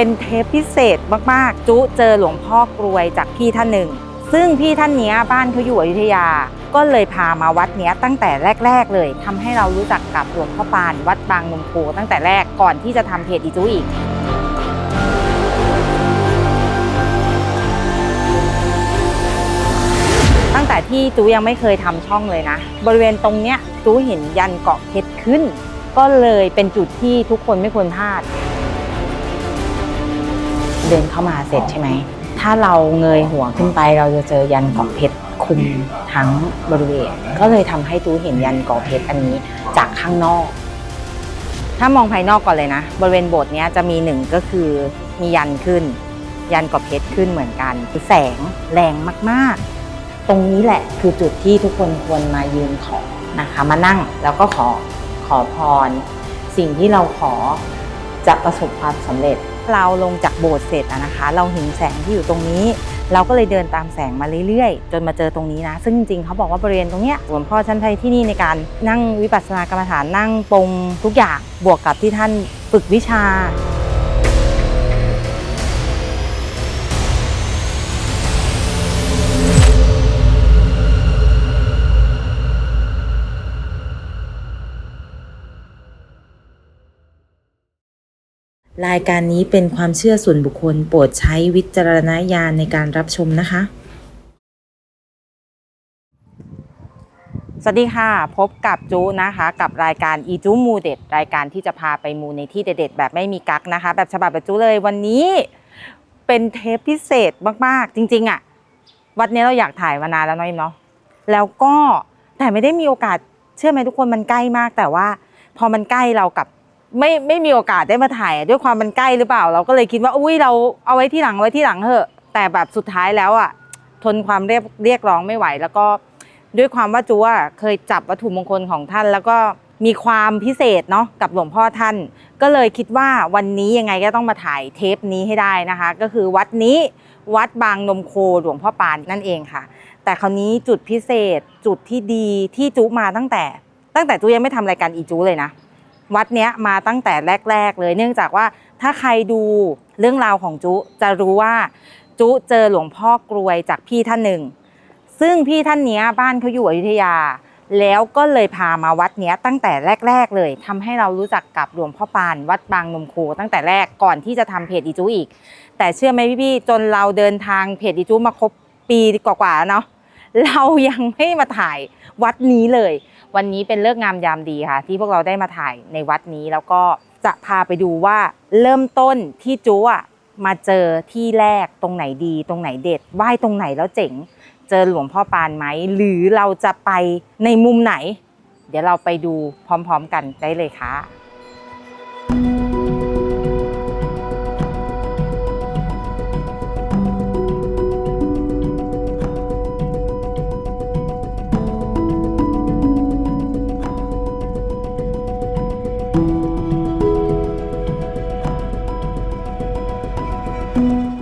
เป็นเทปพิเศษมากๆ จุเจอหลวงพ่อกรวยจากพี่ท่านหนึ่ง ซึ่งพี่ท่านเนี้ยบ้านเขาอยู่อยุธยา ก็เลยพามาวัดเนี้ยตั้งแต่แรก ๆ เลยทำให้เรารู้จักกับหลวงพ่อปานวัดบางนมโคตั้งแต่แรกก่อนที่จะทำเพจอีจุอีกตั้งแต่ที่จูยังไม่เคยทำช่องเลยนะ บริเวณตรงเนี้ยจูเห็นยันเกาะเพชรขึ้น ก็เลยเป็นจุดที่ทุกคนไม่ควรพลาด เดินเข้ามาเสร็จใช่ไหม ถ้าเราเงยหัวขึ้นไปเราจะเจอยันเกาะเพชรคลุมทั้งบริเวณ ก็เลยทำให้จูเห็นยันเกาะเพชรอันนี้จากข้างนอก ถ้ามองภายนอกก่อนเลยนะ บริเวณโบสถ์เนี้ยจะมีหนึ่งก็คือมียันขึ้น ยันเกาะเพชรขึ้นเหมือนกันคือแสงแรงมากๆ ตรงนี้แหละคือจุดที่ทุกคนควรมายืนขอนะคะมานั่งแล้วก็ขอขอพร สิ่งที่เราขอจะประสบความสำเร็จ เราลงจากโบสถ์เสร็จอะนะคะ เราเห็นแสงที่อยู่ตรงนี้ เราก็เลยเดินตามแสงมาเรื่อยๆ จนมาเจอตรงนี้นะ ซึ่งจริงๆเขาบอกว่าบริเวณตรงเนี้ยหลวงพ่อชั้นไทยที่นี่ในการนั่งวิปัสสนากรรมฐานนั่งปรงทุกอย่างบวกกับที่ท่านฝึกวิชา รายการนี้เป็นความเชื่อส่วนบุคคลโปรดใช้วิจารณญาณในการรับชมนะคะ สวัสดีค่ะ พบกับจูนะคะ กับรายการอีจูมูเด็ด รายการที่จะพาไปมูในที่เด็ดๆแบบไม่มีกักนะคะ แบบฉบับแบบจูเลยวันนี้เป็นเทปพิเศษมากๆ จริง ๆอะวัดนี้เราอยากถ่ายมานานแล้วเน้อยเนาะแล้วก็แต่ไม่ได้มีโอกาสเชื่อไหมทุกคนมันใกล้มาก แต่ว่าพอมันใกล้เรากับ ไม่ไม่มีโอกาสได้มาถ่ายด้วยความมันใกล้หรือเปล่า เราก็เลยคิดว่าอุ้ยเราเอาไว้ที่หลังไว้ที่หลังเถอะ แต่แบบสุดท้ายแล้วอะทนความเรียกเรียกร้องไม่ไหว แล้วก็ด้วยความว่าจูอะเคยจับวัตถุมงคลของท่าน แล้วก็มีความพิเศษเนาะกับหลวงพ่อท่าน ก็เลยคิดว่าวันนี้ยังไงก็ต้องมาถ่ายเทปนี้ให้ได้นะคะ ก็คือวัดนี้วัดบางนมโคหลวงพ่อปานนั่นเองค่ะ แต่คราวนี้จุดพิเศษจุดที่ดีที่จูมาตั้งแต่ ตั้งแต่จูยังไม่ทำรายการอีจูเลยนะ วัดเนี้ยมาตั้งแต่แรก ๆ เลย เนื่องจากว่าถ้าใครดูเรื่องราวของจุจะรู้ว่าจุเจอหลวงพ่อกรวยจากพี่ท่านหนึ่ง ซึ่งพี่ท่านเนี้ยบ้านเขาอยู่อยุธยา แล้วก็เลยพามาวัดเนี้ยตั้งแต่แรก ๆ เลยทำให้เรารู้จักกับหลวงพ่อปานวัดบางนมโคตั้งแต่แรกก่อนที่จะทำเพจอีจูอีก แต่เชื่อไหมพี่ๆจนเราเดินทางเพจอีจูมาครบปีกว่าๆแล้วเนาะเรายังไม่มาถ่ายวัดนี้เลย วันนี้เป็นเลิกงามยามดีค่ะ ที่พวกเราได้มาถ่ายในวัดนี้แล้วก็จะพาไปดูว่าเริ่มต้นที่จูอะมาเจอที่แรกตรงไหนดีตรงไหนเด็ดไหว้ตรงไหนแล้วเจ๋ง เจอหลวงพ่อปานไหมหรือเราจะไปในมุมไหน เดี๋ยวเราไปดูพร้อม ๆ กันได้เลยค่ะ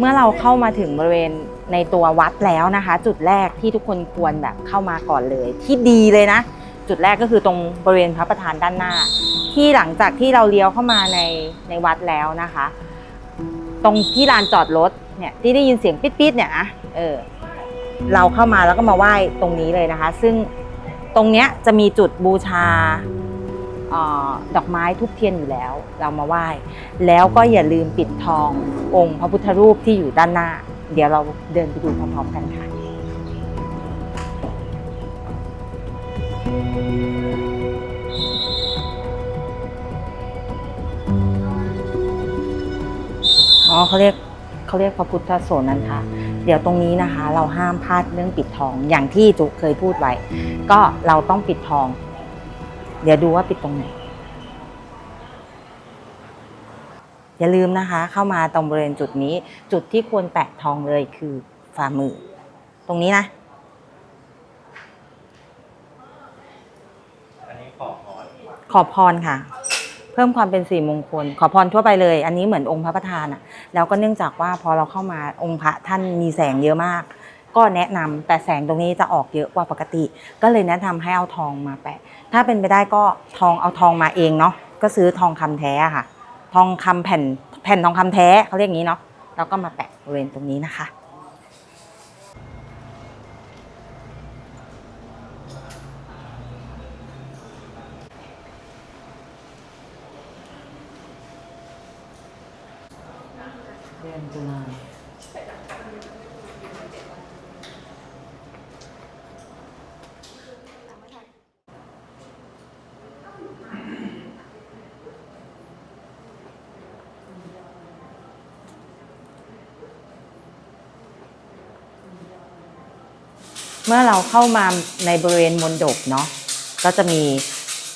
มื่อเราเข้ามาถึงบริเวณในตัววัดแล้วนะคะ จุดแรกที่ทุกคนควรแบบเข้ามาก่อนเลย ที่ดีเลยนะ จุดแรกก็คือตรงบริเวณพระประธานด้านหน้า ที่หลังจากที่เราเลี้ยวเข้ามาในในวัดแล้วนะคะ ตรงที่ลานจอดรถเนี่ยที่ได้ยินเสียงปิดๆเนี่ยนะเออเราเข้ามาแล้วก็มาไหว้ตรงนี้เลยนะคะ ซึ่งตรงเนี้ยจะมีจุดบูชา ดอกไม้ทุบเทียนอยู่แล้ว เรามาไหว้ แล้วก็อย่าลืมปิดทององค์พระพุทธรูปที่อยู่ด้านหน้า เดี๋ยวเราเดินไปดูพร้อมๆกันค่ะ อ๋อเขาเรียกเขาเรียกพระพุทธโสนันทะเดี๋ยวตรงนี้นะคะ เราห้ามพลาดเรื่องปิดทองอย่างที่จุเคยพูดไว้ ก็เราต้องปิดทอง เดี๋ยวดูว่าปิดตรงไหน อย่าลืมนะคะ เข้ามาตรงบริเวณจุดนี้ จุดที่ควรแตะทองเลยคือฝ่ามือ ตรงนี้นะ อันนี้ขอพรขอพรค่ะ เพิ่มความเป็นสีมงคล ขอพรทั่วไปเลย อันนี้เหมือนองค์พระประธานอะแล้วก็เนื่องจากว่าพอเราเข้ามาองค์พระท่านมีแสงเยอะมาก ก็แนะนำแต่แสงตรงนี้จะออกเยอะกว่าปกติ ก็เลยแนะนำให้เอาทองมาแปะ ถ้าเป็นไปได้ก็ทองเอาทองมาเองเนาะก็ซื้อทองคำแท้ค่ะ ทองคำแผ่นแผ่นทองคำแท้เขาเรียกงนี้เนาะแล้วก็มาแปะบริเวณตรงนี้นะคะ เมื่อเราเข้ามาในบริเวณมณฑปเนาะก็จะมี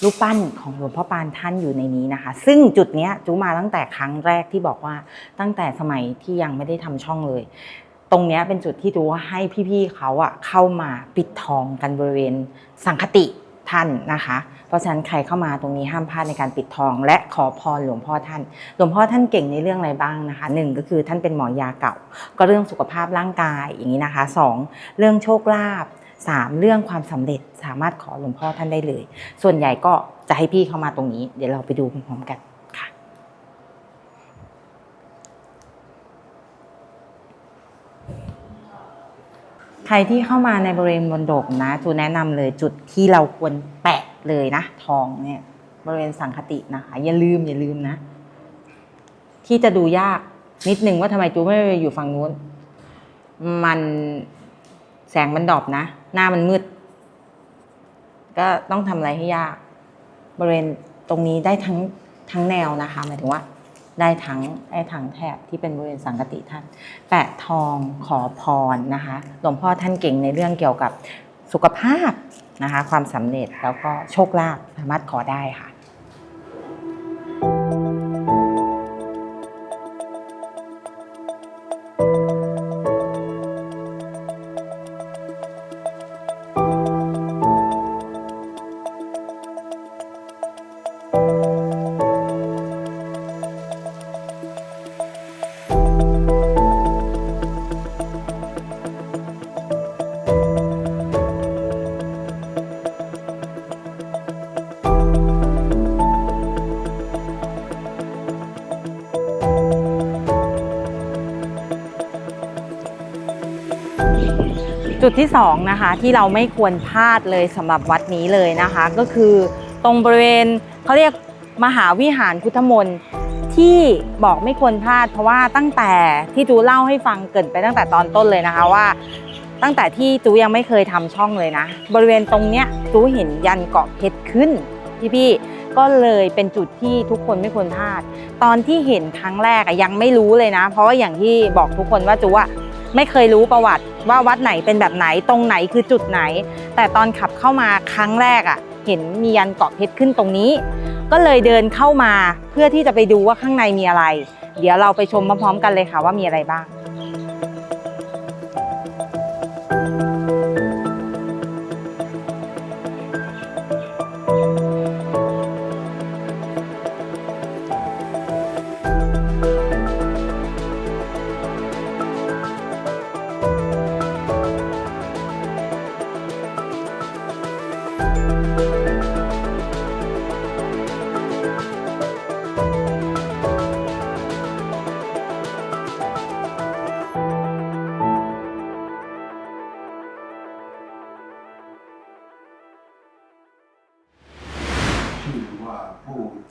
รูปปั้นของหลวงพ่อปานท่านอยู่ในนี้นะคะ ซึ่งจุดเนี้ยจูมาตั้งแต่ครั้งแรกที่บอกว่าตั้งแต่สมัยที่ยังไม่ได้ทำช่องเลย ตรงเนี้ยเป็นจุดที่จูว่าให้พี่ๆเขาอะเข้ามาปิดทองกันบริเวณสังคติ ท่านนะคะ เพราะฉะนั้นใครเข้ามาตรงนี้ห้ามพลาดในการปิดทอง และขอพรหลวงพ่อท่าน หลวงพ่อท่านเก่งในเรื่องอะไรบ้างนะคะหนึ่งก็คือท่านเป็นหมอยาเก่า ก็เรื่องสุขภาพร่างกายอย่างนี้นะคะสองเรื่องโชคลาภสามเรื่องความสำเร็จสามารถขอหลวงพ่อท่านได้เลย ส่วนใหญ่ก็จะให้พี่เข้ามาตรงนี้ เดี๋ยวเราไปดูพร้อมๆกันค่ะ ใครที่เข้ามาในบริเวณบนดกนะจูแนะนำเลยจุดที่เราควรแปะเลยนะ ทองเนี่ยบริเวณสังคตินะคะอย่าลืมอย่าลืมนะ ที่จะดูยากนิดนึงว่าทำไมจูไม่ไปอยู่ฝั่งนู้น มันแสงมันดอปนะ หน้ามันมืด ก็ต้องทำอะไรให้ยาก บริเวณตรงนี้ได้ทั้งทั้งแนวนะคะหมายถึงว่า ได้ทั้งไอ้ทั้งแถบที่เป็นบริเวณสังกติท่าน แปะทองขอพรนะคะหลวงพ่อท่านเก่งในเรื่องเกี่ยวกับสุขภาพนะคะ ความสำเร็จแล้วก็โชคลาภสามารถขอได้ค่ะ จุดที่สองนะคะที่เราไม่ควรพลาดเลยสำหรับวัดนี้เลยนะคะ ก็คือตรงบริเวณเขาเรียกมหาวิหารพุทธมนต์ที่บอกไม่ควรพลาด เพราะว่าตั้งแต่ที่จูเล่าให้ฟังเกินไปตั้งแต่ตอนต้นเลยนะคะว่า ตั้งแต่ที่จูยังไม่เคยทำช่องเลยนะ บริเวณตรงเนี้ยจูเห็นยันเกาะเพชรขึ้นพี่ๆก็เลยเป็นจุดที่ทุกคนไม่ควรพลาด ตอนที่เห็นครั้งแรกอะยังไม่รู้เลยนะ เพราะว่าอย่างที่บอกทุกคนว่าจูอะ ไม่เคยรู้ประวัติว่าวัดไหนเป็นแบบไหนตรงไหนคือจุดไหน แต่ตอนขับเข้ามาครั้งแรกอะเห็นมียันเกาะเพชรขึ้นตรงนี้ ก็เลยเดินเข้ามาเพื่อที่จะไปดูว่าข้างในมีอะไร เดี๋ยวเราไปชมพร้อมๆกันเลยค่ะว่ามีอะไรบ้าง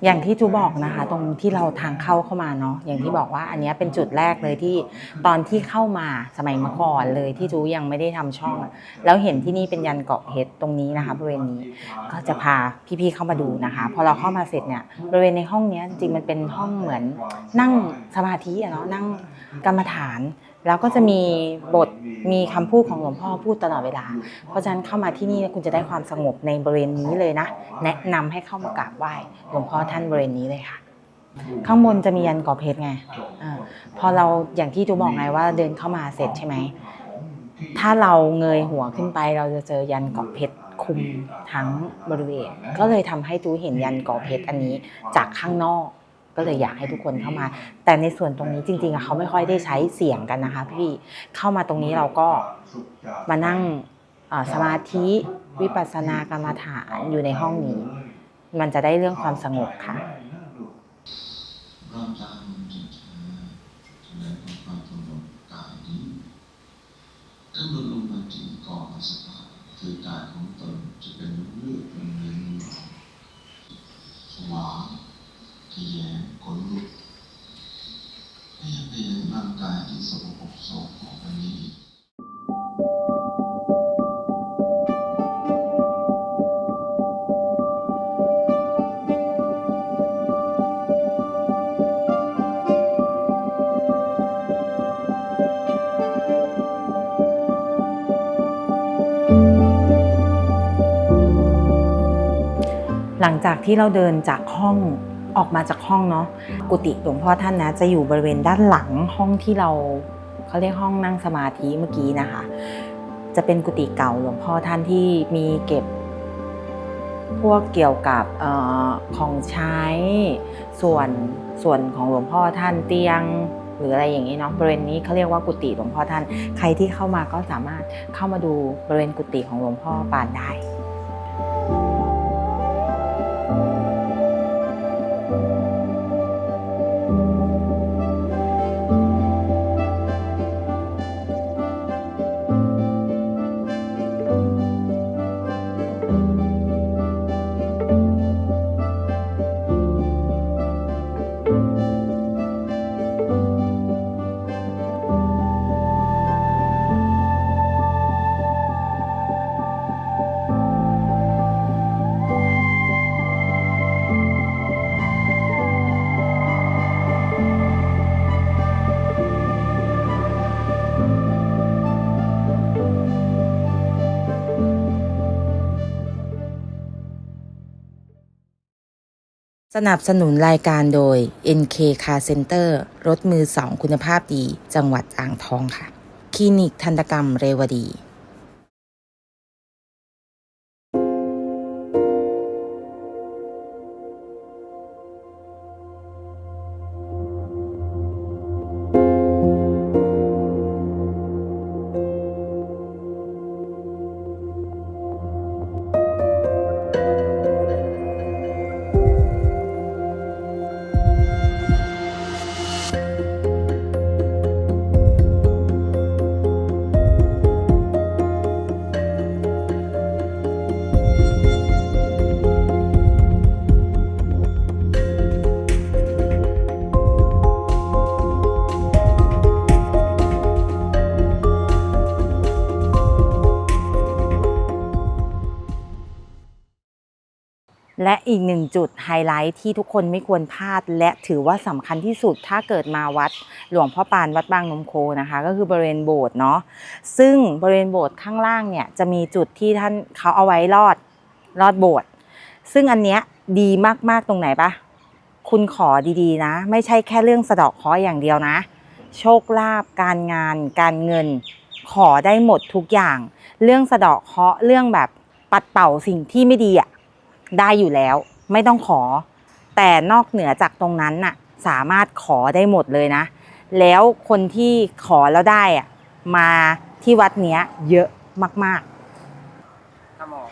อย่างที่จูบอกนะคะ ตรงที่เราทางเข้าเข้ามาเนาะอย่างที่บอกว่าอันนี้เป็นจุดแรกเลยที่ตอนที่เข้ามาสมัยเมื่อก่อนเลยที่จูยังไม่ได้ทำช่อง แล้วเห็นที่นี่เป็นยันเกาะเพชรตรงนี้นะคะบริเวณนี้ก็จะพาพี่ๆเข้ามาดูนะคะ พอเราเข้ามาเสร็จเนี่ยบริเวณในห้องนี้จริงมันเป็นห้องเหมือนนั่งสมาธิอะเนาะนั่งกรรมฐาน แล้วก็จะมีบทมีคำพูดของหลวงพ่อพูดตลอดเวลา เพราะฉะนั้นเข้ามาที่นี่คุณจะได้ความสงบในบริเวณนี้เลยนะ แนะนำให้เข้ามากราบไหว้หลวงพ่อท่านบริเวณนี้เลยค่ะ ข้างบนจะมียันก่อเพชรไงอพอเราอย่างที่จูบอกไงว่าเดินเข้ามาเสร็จใช่ไหม ถ้าเราเงยหัวขึ้นไป เราจะเจอยันกาะเพชรคุมทั้งบริเวณ ก็เลยทำให้จูเห็นยันกาะเพชรอันนี้จากข้างนอก ก็เลยอยากให้ทุกคนเข้ามา แต่ในส่วนตรงนี้จริงๆเขาไม่ค่อยได้ใช้เสียงกันนะคะ พี่เข้ามาตรงนี้เราก็มานั่งสมาธิวิปัสสนากรรมฐานอยู่ในห้องนี้ มันจะได้เรื่องความสงบค่ะกำหนดลงมาถึงกองสภาคือกายของตนจะเป็นเรื่องเป็นเรื่องหวาน ทะแยงขนลุกไม่อยากไปยังร่างกายที่สกปรกโสมของอันนี้หลังจากที่เราเดินจากห้อง ออกมาจากห้องเนาะกุฏิหลวงพ่อท่านนะ จะอยู่บริเวณด้านหลังห้องที่เราเขาเรียกห้องนั่งสมาธิเมื่อกี้นะคะ จะเป็นกุฏิเก่าหลวงพ่อท่านที่มีเก็บ พวกเกี่ยวกับเออของใช้ส่วนส่วนของหลวงพ่อท่านเตียงหรืออะไรอย่างนี้เนาะบริเวณนี้เขาเรียกว่ากุฏิหลวงพ่อท่าน ใครที่เข้ามาก็สามารถเข้ามาดูบริเวณกุฏิของหลวงพ่อปานได้ นับสนุนรายการโดย NK Car Center รถมือสองคุณภาพดี จังหวัดอ่างทองค่ะ คลินิกทันตกรรมเรวดี และอีกหนึ่งจุดไฮไลท์ที่ทุกคนไม่ควรพลาด และถือว่าสำคัญที่สุดถ้าเกิดมาวัดหลวงพ่อปานวัดบางนมโคนะคะ ก็คือบริเวณโบสถ์เนาะซึ่งบริเวณโบสถ์ข้างล่างเนี่ยจะมีจุดที่ท่านเขาเอาไว้รอดรอดโบสถ์ซึ่งอันเนี้ยดีมากๆตรงไหนปะคุณขอดีๆนะ ไม่ใช่แค่เรื่องสะดอกเคราะห์อย่างเดียวนะ โชคลาภการงาน การเงิน ขอได้หมดทุกอย่าง เรื่องสะดาะเคราะห์เรื่องแบบปัดเป่าสิ่งที่ไม่ดีอะ ได้อยู่แล้ว ไม่ต้องขอ แต่นอกเหนือจากตรงนั้นน่ะสามารถขอได้หมดเลยนะ แล้วคนที่ขอแล้วได้อะมาที่วัดเนี้ยเยอะมากถ้ามอง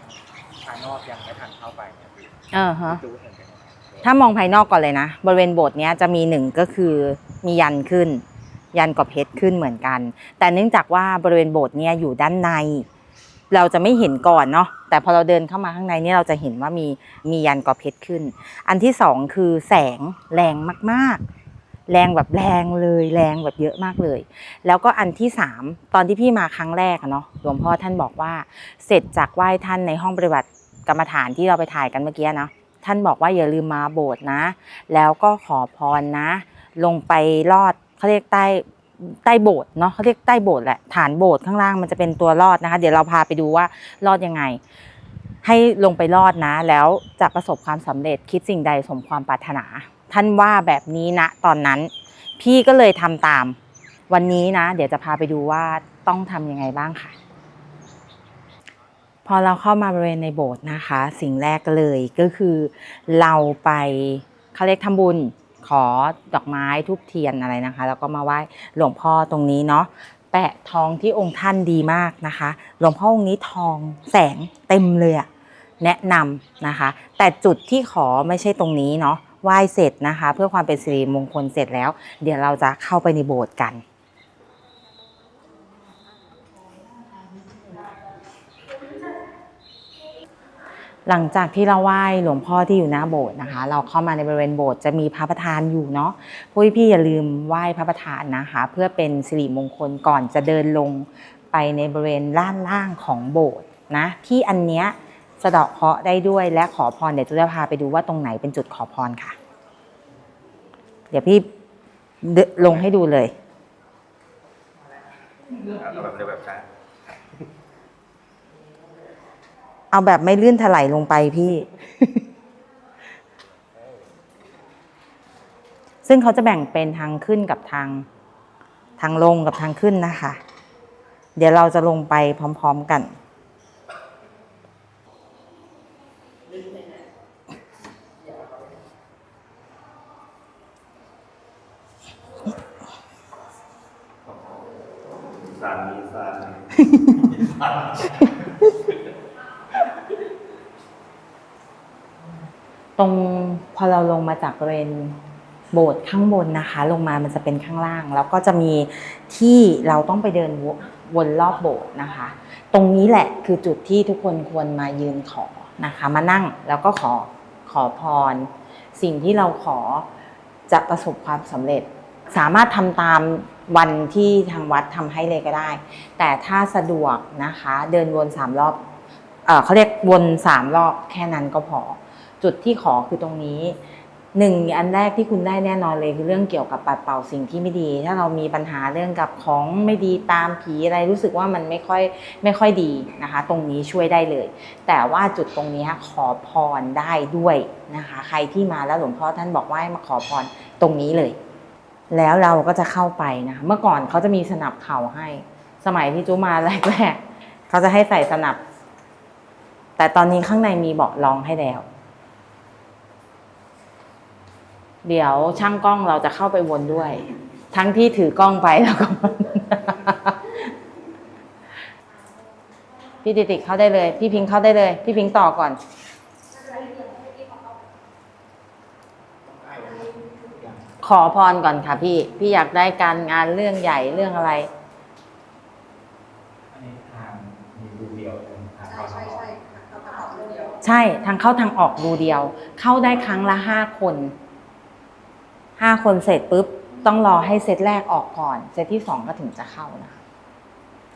ภายนอกยังไม่ทันเข้าไปเนี่ยพี่ๆเออฮะ ดูเห็นเป็นยังไงถ้ามองภายนอกก่อนเลยนะ บริเวณโบสถ์เนี้ยจะมีหนึ่งก็คือมียันขึ้น ยันกับเพชรขึ้นเหมือนกัน แต่เนื่องจากว่าบริเวณโบสถ์เนี้ยอยู่ด้านใน เราจะไม่เห็นก่อนเนาะแต่พอเราเดินเข้ามาข้างในนี่เราจะเห็นว่ามีมียันกอเพชรขึ้น อันที่สองคือแสงแรงมากๆ แรงแบบแรงเลยแรงแบบเยอะมากเลย แล้วก็อันที่สามตอนที่พี่มาครั้งแรกเนาะหลวงพ่อท่านบอกว่า เสร็จจากไหว้ท่านในห้องปฏิบัติกรรมฐานที่เราไปถ่ายกันเมื่อกี้เนาะท่านบอกว่าอย่าลืมมาโบสถ์นะ แล้วก็ขอพรนะ ลงไปลอดเขาเรียกใต้ ใต้โบสถ์เนาะเขาเรียกใต้โบสถ์แหละฐานโบสถ์ข้างล่างมันจะเป็นตัวลอดนะคะ เดี๋ยวเราพาไปดูว่ารอดยังไง ให้ลงไปรอดนะ แล้วจะประสบความสำเร็จคิดสิ่งใดสมความปรารถนา ท่านว่าแบบนี้นะตอนนั้น พี่ก็เลยทำตาม วันนี้นะ เดี๋ยวจะพาไปดูว่าต้องทำยังไงบ้างค่ะ พอเราเข้ามาบริเวณในโบสถ์นะคะ สิ่งแรกเลยก็คือเราไปเขาเรียกทำบุญ ขอดอกไม้ทูบเทียนอะไรนะคะ แล้วก็มาไหว้หลวงพ่อตรงนี้เนาะแปะทองที่องค์ท่านดีมากนะคะ หลวงพ่อองค์นี้ทองแสงเต็มเลยอะแนะนำนะคะ แต่จุดที่ขอไม่ใช่ตรงนี้เนาะไหว้เสร็จนะคะ เพื่อความเป็นสิริมงคลเสร็จแล้ว เดี๋ยวเราจะเข้าไปในโบสถ์กัน หลังจากที่เราไหว้หลวงพ่อที่อยู่หน้าโบสถ์นะคะ เราเข้ามาในบริเวณโบสถ์จะมีพระประธานอยู่เนาะพวกพี่ๆอย่าลืมไหว้พระประธานนะคะ เพื่อเป็นสิริมงคลก่อนจะเดินลงไปในบริเวณด้านล่างของโบสถ์นะที่อันเนี้ยสะเดาะเคราะห์ได้ด้วยและขอพรเดี๋ยวจุจะพาไปดูว่าตรงไหนเป็นจุดขอพรค่ะ เดี๋ยวพี่ลงให้ดูเลยแบบเร็วแบบช้า เอาแบบไม่ลื่นถลายลงไปพี่ ซึ่งเขาจะแบ่งเป็นทางขึ้นกับทาง ทางลงกับทางขึ้นนะคะ เดี๋ยวเราจะลงไปพร้อม ๆกัน สานมีสาน ตรงพอเราลงมา จากบริเวณโบสถ์ข้างบนนะคะ ลงมามันจะเป็นข้างล่าง แล้วก็จะมีที่เราต้องไปเดินวนรอบโบสถ์นะคะ ตรงนี้แหละคือจุดที่ทุกคนควรมายืนขอนะคะ มานั่งแล้วก็ขอขอพร สิ่งที่เราขอจะประสบความสำเร็จ สามารถทำตามวันที่ทางวัดทำให้เลยก็ได้ แต่ถ้าสะดวกนะคะ เดินวนสามรอบเออเขาเรียกวนสามรอบแค่นั้นก็พอ จุดที่ขอคือตรงนี้ หนึ่งอันแรกที่คุณได้แน่นอนเลยคือเรื่องเกี่ยวกับปัดเป่าสิ่งที่ไม่ดี ถ้าเรามีปัญหาเรื่องกับของไม่ดีตามผีอะไรรู้สึกว่ามันไม่ค่อยไม่ค่อยดีนะคะ ตรงนี้ช่วยได้เลย แต่ว่าจุดตรงนี้ขอพรได้ด้วยนะคะ ใครที่มาแล้วหลวงพ่อท่านบอกว่าให้มาขอพรตรงนี้เลย แล้วเราก็จะเข้าไปนะคะเมื่อก่อนเขาจะมีสนับเข่าให้ สมัยที่จูมาแรกๆเขาจะให้ใส่สนับ แต่ตอนนี้ข้างในมีเบาะรองให้แล้ว เดี๋ยวช่างกล้องเราจะเข้าไปวนด้วย ทั้งที่ถือกล้องไปแล้วก็พี่ติติเข้าได้เลย พี่พิงเข้าได้เลย พี่พิงต่อก่อน ขอพรก่อนค่ะพี่ พี่อยากได้การงานเรื่องใหญ่เรื่องอะไรอันนี้ทางมีรูเดียวทางเข้าทางออกใช่ทางเข้าทางออกดูเดียว เข้าได้ครั้งละห้าคน ห้าคนเสร็จปุ๊บ ต้องรอให้เซตแรกออกก่อน เซตที่สองก็ถึงจะเข้านะคะ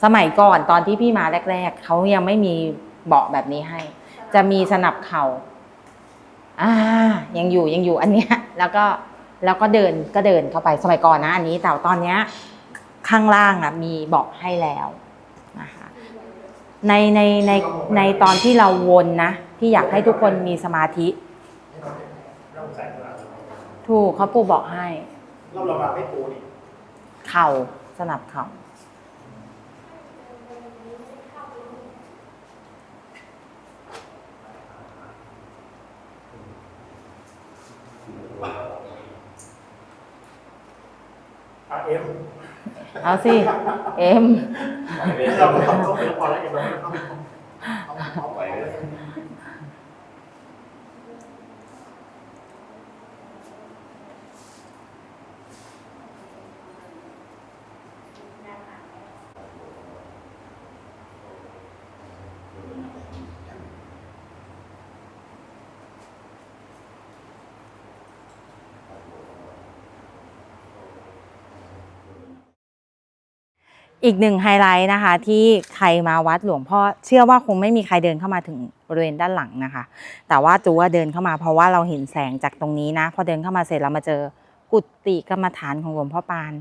สมัยก่อนตอนที่พี่มาแรก ๆ เขายังไม่มีเบาะแบบนี้ให้ จะมีสนับเข่าอ่า ยังอยู่ยังอยู่อันเนี้ย แล้วก็แล้วก็เดินก็เดินเข้าไปสมัยก่อนนะ อันนี้แต่ตอนเนี้ยข้างล่างอะมีเบาะให้แล้วนะคะในในในในตอนที่เราวนนะ ที่อยากให้ทุกคนมีสมาธิ ถูกเขาปูบอกให้ เราเราไม่ปูนี่เข่าสนับเข่าเอาสิเอ็มเราไม่ต้องเข้าไปพอแล้วเองเราไม่ต้อง อีกหนึ่งไฮไลท์นะคะ ที่ใครมาวัดหลวงพ่อเชื่อว่าคงไม่มีใครเดินเข้ามาถึงบริเวณด้านหลังนะคะ แต่ว่าจูว่าเดินเข้ามาเพราะว่าเราเห็นแสงจากตรงนี้นะ พอเดินเข้ามาเสร็จเรามาเจอกุฏิกรรมฐานของหลวงพ่อปาน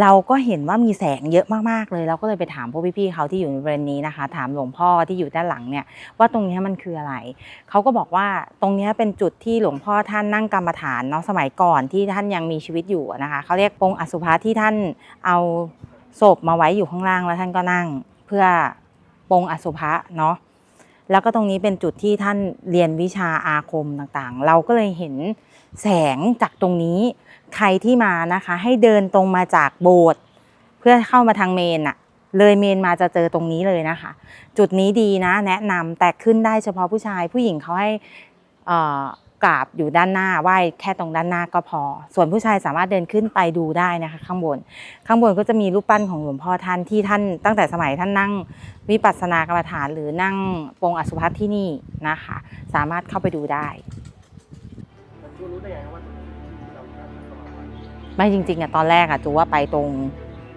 เราก็เห็นว่ามีแสงเยอะมากๆเลย เราก็เลยไปถามพวกพี่ๆเขาที่อยู่ในบริเวณนี้นะคะ ถามหลวงพ่อที่อยู่ด้านหลังเนี่ยว่าตรงนี้มันคืออะไร เขาก็บอกว่าตรงนี้เป็นจุดที่หลวงพ่อท่านนั่งกรรมฐานเนาะสมัยก่อนที่ท่านยังมีชีวิตอยู่นะคะเขาเรียกปงอสุภะที่ท่านเอา ศพมาไว้อยู่ข้างล่างแล้วท่านก็นั่ง เพื่อปงอสุภะเนาะแล้วก็ตรงนี้เป็นจุดที่ท่านเรียนวิชาอาคมต่างๆ เราก็เลยเห็นแสงจากตรงนี้ใครที่มานะคะ ให้เดินตรงมาจากโบสถ์เพื่อเข้ามาทางเมนอะเลยเมนมาจะเจอตรงนี้เลยนะคะ จุดนี้ดีนะ แนะนำแต่ขึ้นได้เฉพาะผู้ชายผู้หญิงเขาให้อ่อ กราบอยู่ด้านหน้าไหว้แค่ตรงด้านหน้าก็พอ ส่วนผู้ชายสามารถเดินขึ้นไปดูได้นะคะ ข้างบน ข้างบนก็จะมีรูปปั้นของหลวงพ่อท่านที่ท่าน ตั้งแต่สมัยท่านนั่งวิปัสสนากรรมฐานหรือนั่งปรงอสุภัทที่นี่นะคะ สามารถเข้าไปดูได้ไม่จริงๆอะตอนแรกอะจูว่าไปตรง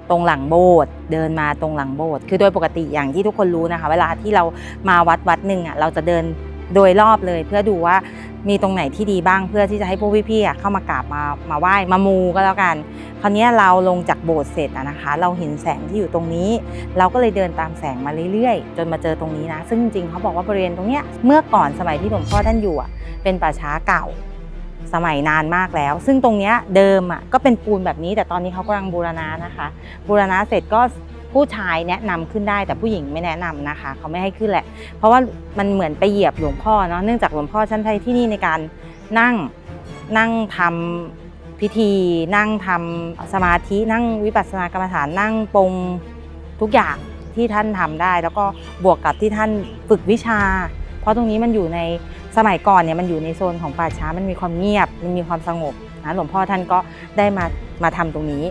ตรงหลังโบสถ์เดินมาตรงหลังโบสถ์คือโดยปกติอย่างที่ทุกคนรู้นะคะ เวลาที่เรามาวัดวัดหนึ่งอะเราจะเดิน โดยรอบเลยเพื่อดูว่ามีตรงไหนที่ดีบ้างเพื่อที่จะให้พวกพี่ๆเข้ามากราบมามาไหว้มามูก็แล้วกัน คราวนี้เราลงจากโบสถ์เสร็จนะคะ เราเห็นแสงที่อยู่ตรงนี้ เราก็เลยเดินตามแสงมาเรื่อยๆ จนมาเจอตรงนี้นะ ซึ่งจริงๆเขาบอกว่าบริเวณตรงเนี้ยเมื่อก่อนสมัยที่หลวงพ่อท่านอยู่อะเป็นป่าช้าเก่าสมัยนานมากแล้ว ซึ่งตรงเนี้ยเดิมอะก็เป็นปูนแบบนี้ แต่ตอนนี้เขากำลังบูรณะนะคะ บูรณะเสร็จก็ ผู้ชายแนะนำขึ้นได้แต่ผู้หญิงไม่แนะนำนะคะ เขาไม่ให้ขึ้นแหละ เพราะว่ามันเหมือนไปเหยียบหลวงพ่อเนาะเนื่องจากหลวงพ่อชั้นใช้ที่นี่ในการนั่งนั่งทำพิธีนั่งทำสมาธินั่งวิปัสสนากรรมฐานนั่งปงทุกอย่างที่ท่านทำได้ แล้วก็บวกกับที่ท่านฝึกวิชา เพราะตรงนี้มันอยู่ในสมัยก่อนเนี่ยมันอยู่ในโซนของป่าช้ามันมีความเงียบมันมีความสงบนะหลวงพ่อท่านก็ได้มามาทำตรงนี้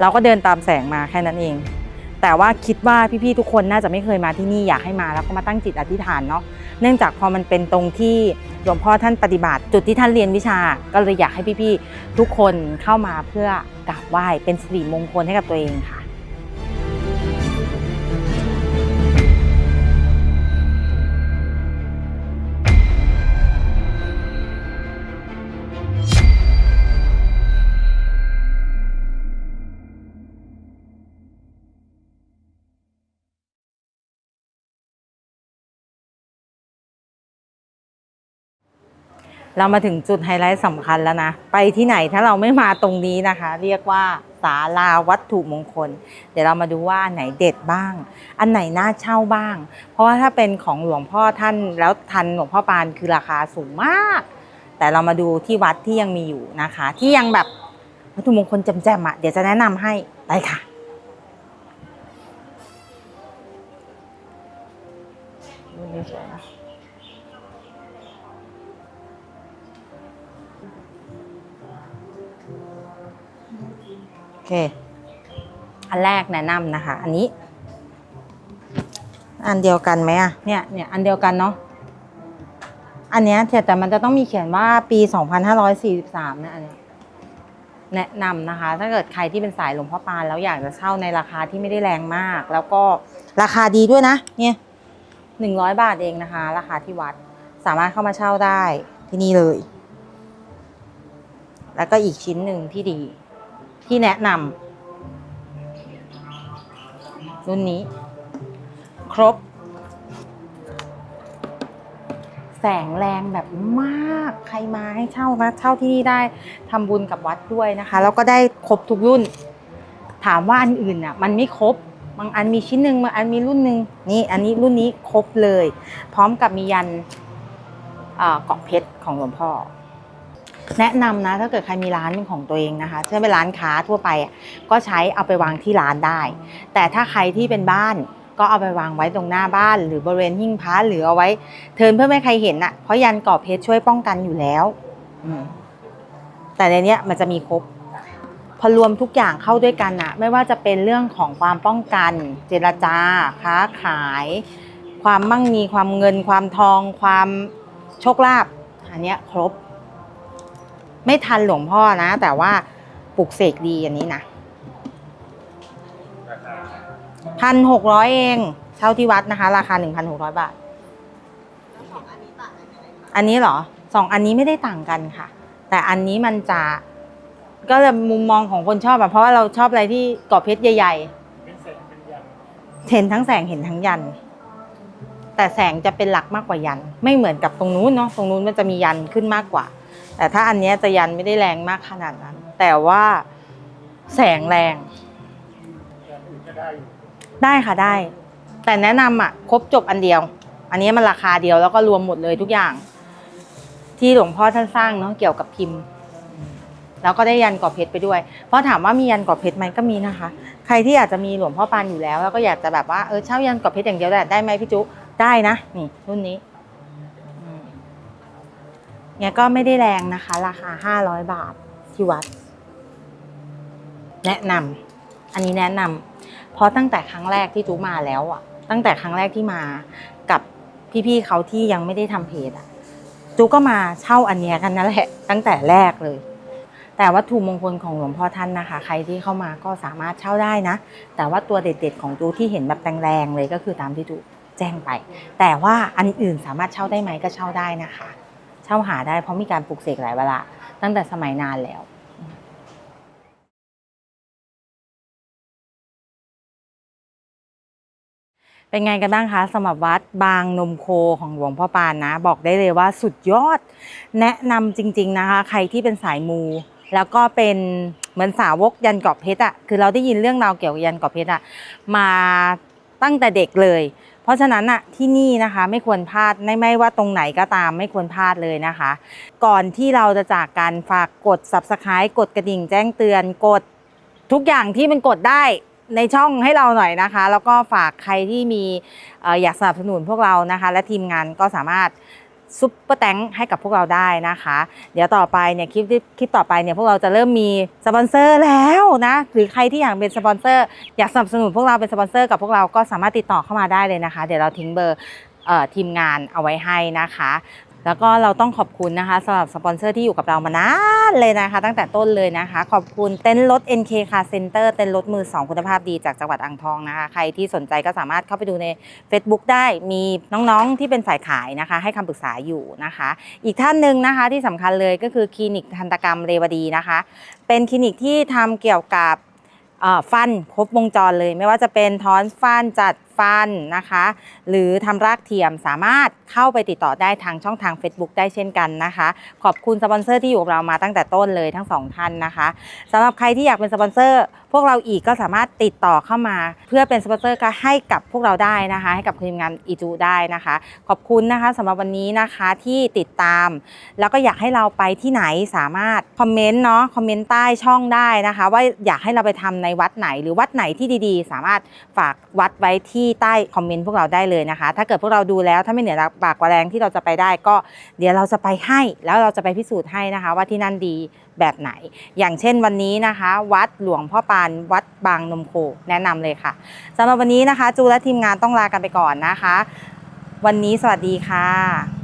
เราก็เดินตามแสงมาแค่นั้นเอง แต่ว่าคิดว่าพี่ๆทุกคนน่าจะไม่เคยมาที่นี่อยากให้มาแล้วก็มาตั้งจิตอธิษฐานเนาะเนื่องจากพอมันเป็นตรงที่หลวงพ่อท่านปฏิบัติ จุดที่ท่านเรียนวิชา ก็เลยอยากให้พี่ๆทุกคนเข้ามาเพื่อกราบไหว้เป็นสิริมงคลให้กับตัวเองค่ะ เรามาถึงจุดไฮไลท์สำคัญแล้วนะ ไปที่ไหนถ้าเราไม่มาตรงนี้นะคะ เรียกว่าศาลาวัตถุมงคล เดี๋ยวเรามาดูว่าอันไหนเด็ดบ้าง อันไหนน่าเช่าบ้าง เพราะว่าถ้าเป็นของหลวงพ่อท่านแล้วทันหลวงพ่อปานคือราคาสูงมาก แต่เรามาดูที่วัดที่ยังมีอยู่นะคะ ที่ยังแบบวัตถุมงคลแจ่มๆอะเดี๋ยวจะแนะนำให้ไปค่ะรุ่นนี้สวย เค อันแรกแนะนำนะคะ อันนี้ อันเดียวกันไหมอะเนี่ยเนี่ยอันเดียวกันเนาะ อันเนี้ยแต่มันจะต้องมีเขียนว่าปี 2543นะอันเนี้ยแนะนำนะคะ ถ้าเกิดใครที่เป็นสายหลวงพ่อปานแล้วอยากจะเช่าในราคาที่ไม่ได้แรงมาก แล้วก็ราคาดีด้วยนะ เนี่ยหนึ่งร้อยบาทเองนะคะ ราคาที่วัดสามารถเข้ามาเช่าได้ที่นี่เลย แล้วก็อีกชิ้นหนึ่งที่ดี ที่แนะนำรุ่นนี้ ครบ แสงแรงแบบมากใครมาให้เช่านะเช่าที่นี่ได้ทำบุญกับวัดด้วยนะคะ แล้วก็ได้ครบทุกรุ่น ถามว่าอันอื่นน่ะมันไม่ครบบางอันมีชิ้นหนึ่งบางอันมีรุ่นหนึ่งนี่อันนี้รุ่นนี้ครบเลย พร้อมกับมียันอ่อเกาะเพชรของหลวงพ่อ แนะนำนะถ้าเกิดใครมีร้านเป็นของตัวเองนะคะเช่นเป็นร้านค้าทั่วไปก็ใช้เอาไปวางที่ร้านได้ แต่ถ้าใครที่เป็นบ้านก็เอาไปวางไว้ตรงหน้าบ้าน หรือบริเวณหิ้งพระหรือเอาไว้ เทินเพื่อไม่ให้ใครเห็นอะเพราะยันกรอบเพชรช่วยป้องกันอยู่แล้วแต่ในเนี้ยมันจะมีครบ พอรวมทุกอย่างเข้าด้วยกันอะไม่ว่าจะเป็นเรื่องของความป้องกัน เจรจา ค้าขาย ความมั่งมีความเงิน ความทอง ความโชคลาภอันเนี้ยครบ ไม่ทันหลวงพ่อนะ แต่ว่าปลุกเสกดีอันนี้นะพันหกร้อยเองเช่าที่วัดนะคะ ราคาหนึ่งพันหกร้อยบาท อันนี้เหรอสองอันนี้ไม่ได้ต่างกันค่ะ แต่อันนี้มันจะก็จะมุมมองของคนชอบอะเพราะว่าเราชอบอะไรที่กรอบเพชรใหญ่เป็นเศษเป็นยันๆเห็นทั้งแสงเห็นทั้งยัน แต่แสงจะเป็นหลักมากกว่ายัน ไม่เหมือนกับตรงนู้นเนาะตรงนู้นมันจะมียันขึ้นมากกว่า แต่ถ้าอันนี้จะยันไม่ได้แรงมากขนาดนั้น แต่ว่าแสงแรง ได้ค่ะได้ แต่แนะนำอะครบจบอันเดียว อันนี้มันราคาเดียวแล้วก็รวมหมดเลยทุกอย่าง ที่หลวงพ่อท่านสร้างเนาะเกี่ยวกับพิมพ์ แล้วก็ได้ยันกรอบเพชรไปด้วย เพราะถามว่ามียันกรอบเพชรไหมก็มีนะคะ ใครที่อยากจะมีหลวงพ่อปานอยู่แล้ว แล้วก็อยากจะแบบว่าเออเช่ายันกรอบเพชรอย่างเดียวได้ได้ไหมพี่จุได้นะนี่รุ่นนี้ เนี่ยก็ไม่ได้แรงนะคะ ราคา 500 บาทที่วัด แนะนำอันนี้แนะนำเพราะตั้งแต่ครั้งแรกที่จูมาแล้วอะ ตั้งแต่ครั้งแรกที่มากับพี่ๆเขาที่ยังไม่ได้ทำเพจอะจูก็มาเช่าอันเนี้ยกันนั่นแหละตั้งแต่แรกเลย แต่วัตถุมงคลของหลวงพ่อท่านนะคะ ใครที่เข้ามาก็สามารถเช่าได้นะ แต่ว่าตัวเด็ดๆของจูที่เห็นแบบแรงๆเลยก็คือตามที่จูแจ้งไป แต่ว่าอันอื่นสามารถเช่าได้ไหมก็เช่าได้นะคะ เช่าหาได้เพราะมีการปลูกเสกหลายเวลาตั้งแต่สมัยนานแล้วเป็นไงกันบ้างคะสำหรับวัดบางนมโคของหลวงพ่อปานนะ บอกได้เลยว่าสุดยอด แนะนำจริง ๆนะคะ ใครที่เป็นสายมู แล้วก็เป็นเหมือนสาวกยันเกาะเพชรอะคือเราได้ยินเรื่องราวเกี่ยวกับยันเกาะเพชรอะมาตั้งแต่เด็กเลย เพราะฉะนั้นอะที่นี่นะคะไม่ควรพลาดไม่ไม่ว่าตรงไหนก็ตามไม่ควรพลาดเลยนะคะ ก่อนที่เราจะจากกันฝากกด subscribe กดกระดิ่งแจ้งเตือนกดทุกอย่างที่มันกดได้ในช่องให้เราหน่อยนะคะ แล้วก็ฝากใครที่มีอยากสนับสนุนพวกเรานะคะ และทีมงานก็สามารถ ซุปเปอร์แตงให้กับพวกเราได้นะคะ เดี๋ยวต่อไปเนี่ยคลิปคลิปต่อไปเนี่ยพวกเราจะเริ่มมีสปอนเซอร์แล้วนะหรือใครที่อยากเป็นสปอนเซอร์อยากสนับสนุนพวกเราเป็นสปอนเซอร์กับพวกเราก็สามารถติดต่อเข้ามาได้เลยนะคะ เดี๋ยวเราทิ้งเบอร์ทีมงานเอาไว้ให้นะคะ แล้วก็เราต้องขอบคุณนะคะสำหรับสปอนเซอร์ที่อยู่กับเรามานานเลยนะคะ ตั้งแต่ต้นเลยนะคะ ขอบคุณเต็นท์รถ NK Car Center เต็นท์รถมือ 2 คุณภาพดีจากจังหวัดอ่างทองนะคะ ใครที่สนใจก็สามารถเข้าไปดูใน Facebook ได้มีน้องๆที่เป็นฝ่ายขายนะคะ ให้คำปรึกษาอยู่นะคะ อีกท่านหนึ่งนะคะที่สำคัญเลยก็คือคลินิกทันตกรรมเรวดีนะคะ เป็นคลินิกที่ทำเกี่ยวกับฟันครบวงจรเลย ไม่ว่าจะเป็นถอนฟันจัดฟันนะคะ หรือทำรากเทียมสามารถเข้าไปติดต่อได้ทางช่องทาง Facebook ได้เช่นกันนะคะ ขอบคุณสปอนเซอร์ที่อยู่กับเรามาตั้งแต่ต้นเลยทั้งสองท่านนะคะสำหรับใครที่อยากเป็นสปอนเซอร์ พวกเราอีกก็สามารถติดต่อเข้ามา เพื่อเป็นสปอนเซอร์ก็ให้กับพวกเราได้นะคะ ให้กับทีมงานอีจูได้นะคะ ขอบคุณนะคะสำหรับวันนี้นะคะที่ติดตาม แล้วก็อยากให้เราไปที่ไหนสามารถคอมเมนต์เนาะคอมเมนต์ใต้ช่องได้นะคะ ว่าอยากให้เราไปทำในวัดไหนหรือวัดไหนที่ดีๆ สามารถฝากวัดไว้ที่ใต้คอมเมนต์พวกเราได้เลยนะคะ ถ้าเกิดพวกเราดูแล้วถ้าไม่เหนือปากกว่าแรงที่เราจะไปได้ก็เดี๋ยวเราจะไปให้ แล้วเราจะไปพิสูจน์ให้นะคะ ว่าที่นั่นดีแบบไหน อย่างเช่นวันนี้นะคะ วัดหลวงพ่อปานวัดบางนมโคแนะนำเลยค่ะสำหรับวันนี้นะคะ จูและทีมงานต้องลากันไปก่อนนะคะ วันนี้สวัสดีค่ะ